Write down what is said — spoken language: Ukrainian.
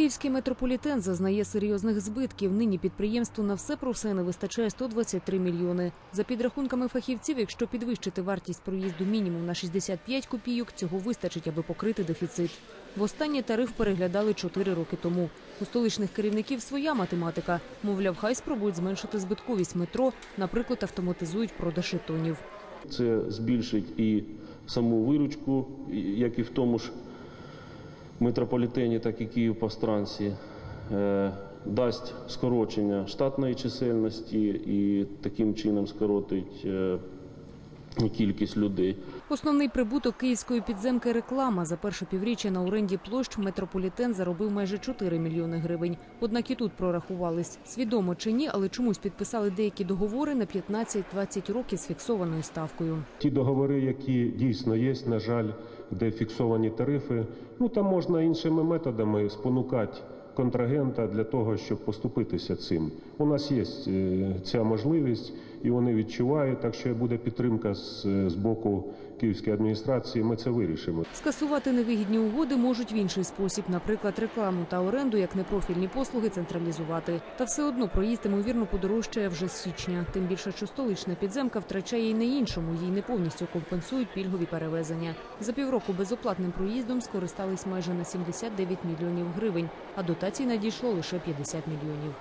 Київський метрополітен зазнає серйозних збитків. Нині підприємству на все про все не вистачає 123 мільйони. За підрахунками фахівців, якщо підвищити вартість проїзду мінімум на 65 копійок, цього вистачить, аби покрити дефіцит. Востаннє тариф переглядали 4 роки тому. У столичних керівників своя математика. Мовляв, хай спробують зменшити збитковість метро, наприклад, автоматизують продаж жетонів. Це збільшить і саму виручку, як і в тому ж метрополітені, так і Київ-Пастранці. Е, Дасть скорочення штатної чисельності і таким чином скоротить е, кількість людей. Основний прибуток київської підземки реклама. За перше півріччя на оренді площ метрополітен заробив майже 4 мільйони гривень. Однак і тут прорахувались. Свідомо чи ні, але чомусь підписали деякі договори на 15-20 років з фіксованою ставкою. Ті договори, які дійсно є, на жаль, де фіксовані тарифи, ну там можна іншими методами спонукати контрагента для того, щоб поступитися цим. У нас є е, ця можливість, і вони відчувають. Так що буде підтримка з, з боку Київської адміністрації. Ми це вирішимо. Скасувати невигідні угоди можуть в інший спосіб, наприклад, рекламу та оренду як непрофільні послуги централізувати. Та все одно проїзд ймовірно подорожчає вже з січня. Тим більше, що столична підземка втрачає і на іншому. Їй не повністю компенсують пільгові перевезення. За півроку безоплатним проїздом скористались майже на 79 мільйонів гривень, а дотацій надійшло лише 50 мільйонів.